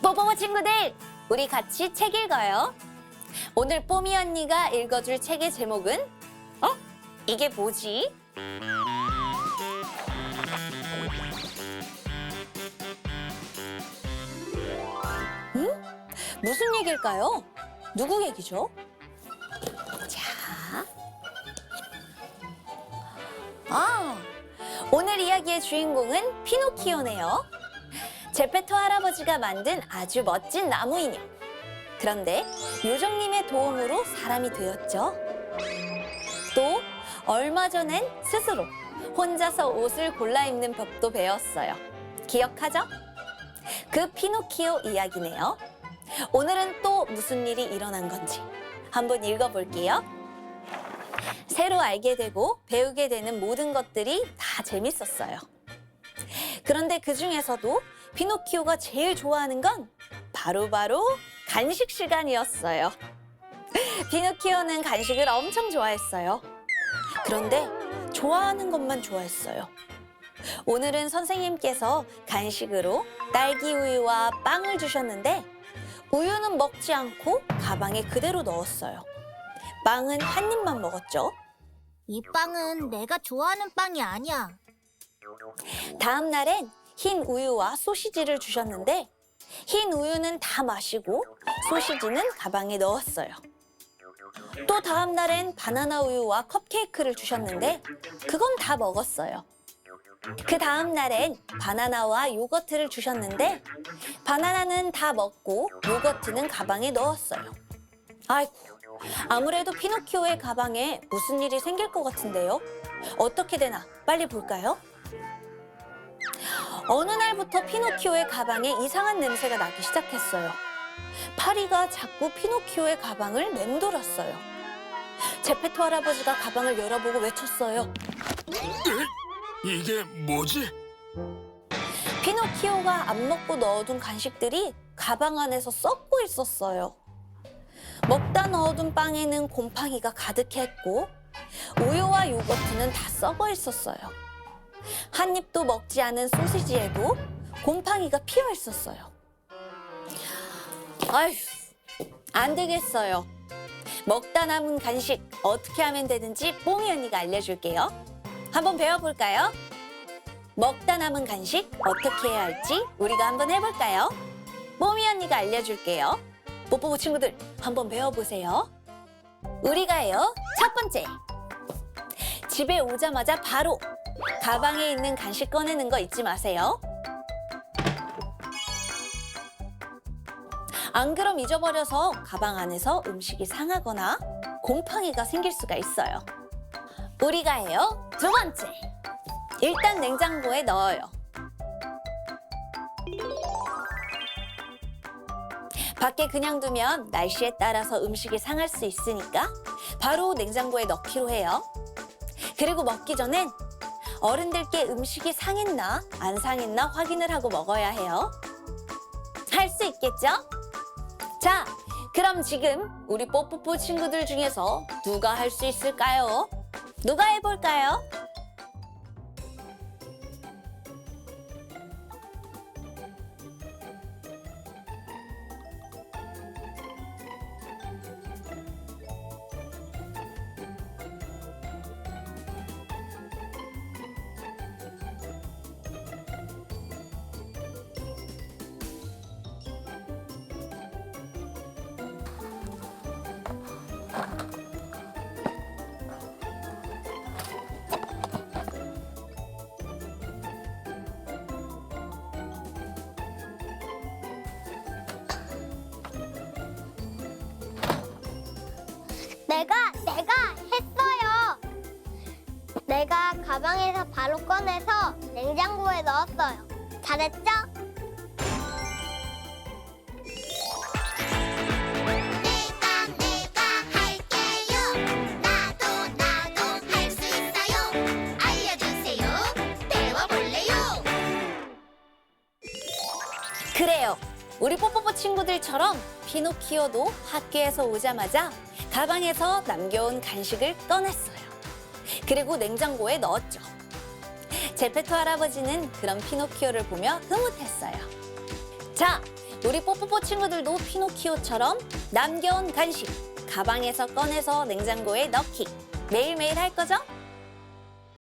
뽀뽀뽀 친구들, 우리 같이 책 읽어요. 오늘 뽀미 언니가 읽어줄 책의 제목은 어? 이게 뭐지? 응? 무슨 얘기일까요? 누구 얘기죠? 자. 아, 오늘 이야기의 주인공은 피노키오네요. 제페토 할아버지가 만든 아주 멋진 나무 인형. 그런데 요정님의 도움으로 사람이 되었죠. 또 얼마 전엔 스스로 혼자서 옷을 골라 입는 법도 배웠어요. 기억하죠? 그 피노키오 이야기네요. 오늘은 또 무슨 일이 일어난 건지 한번 읽어볼게요. 새로 알게 되고 배우게 되는 모든 것들이 다 재밌었어요. 그런데 그 중에서도 피노키오가 제일 좋아하는 건 바로 바로 간식 시간이었어요. 피노키오는 간식을 엄청 좋아했어요. 그런데 좋아하는 것만 좋아했어요. 오늘은 선생님께서 간식으로 딸기 우유와 빵을 주셨는데 우유는 먹지 않고 가방에 그대로 넣었어요. 빵은 한 입만 먹었죠. 이 빵은 내가 좋아하는 빵이 아니야. 다음 날엔 흰 우유와 소시지를 주셨는데 흰 우유는 다 마시고 소시지는 가방에 넣었어요. 또 다음 날엔 바나나 우유와 컵케이크를 주셨는데 그건 다 먹었어요. 그 다음 날엔 바나나와 요거트를 주셨는데 바나나는 다 먹고 요거트는 가방에 넣었어요. 아이고, 아무래도 피노키오의 가방에 무슨 일이 생길 것 같은데요. 어떻게 되나 빨리 볼까요? 어느 날부터 피노키오의 가방에 이상한 냄새가 나기 시작했어요. 파리가 자꾸 피노키오의 가방을 맴돌았어요. 제페토 할아버지가 가방을 열어보고 외쳤어요. 이게 뭐지? 피노키오가 안 먹고 넣어둔 간식들이 가방 안에서 썩고 있었어요. 먹다 넣어둔 빵에는 곰팡이가 가득했고 우유와 요거트는 다 썩어 있었어요. 한 입도 먹지 않은 소시지에도 곰팡이가 피어 있었어요. 아휴, 안 되겠어요. 먹다 남은 간식 어떻게 하면 되는지 뽕이 언니가 알려줄게요. 한번 배워볼까요? 먹다 남은 간식 어떻게 해야 할지 우리가 한번 해볼까요? 뽀미 언니가 알려줄게요. 뽀뽀뽀 친구들 한번 배워보세요. 우리가 해요. 첫 번째. 집에 오자마자 바로 가방에 있는 간식 꺼내는 거 잊지 마세요. 안 그럼 잊어버려서 가방 안에서 음식이 상하거나 곰팡이가 생길 수가 있어요. 우리가 해요. 두 번째. 일단 냉장고에 넣어요. 밖에 그냥 두면 날씨에 따라서 음식이 상할 수 있으니까 바로 냉장고에 넣기로 해요. 그리고 먹기 전엔 어른들께 음식이 상했나 안 상했나 확인을 하고 먹어야 해요. 할 수 있겠죠? 자, 그럼 지금 우리 뽀뽀뽀 친구들 중에서 누가 할 수 있을까요? 누가 해볼까요? 내가 내가 했어요. 내가 가방에서 바로 꺼내서 냉장고에 넣었어요. 잘했죠? 그래요. 우리 뽀뽀뽀 친구들처럼 피노키오도 학교에서 오자마자 가방에서 남겨온 간식을 꺼냈어요. 그리고 냉장고에 넣었죠. 제페토 할아버지는 그런 피노키오를 보며 흐뭇했어요. 자, 우리 뽀뽀뽀 친구들도 피노키오처럼 남겨온 간식 가방에서 꺼내서 냉장고에 넣기 매일매일 할 거죠?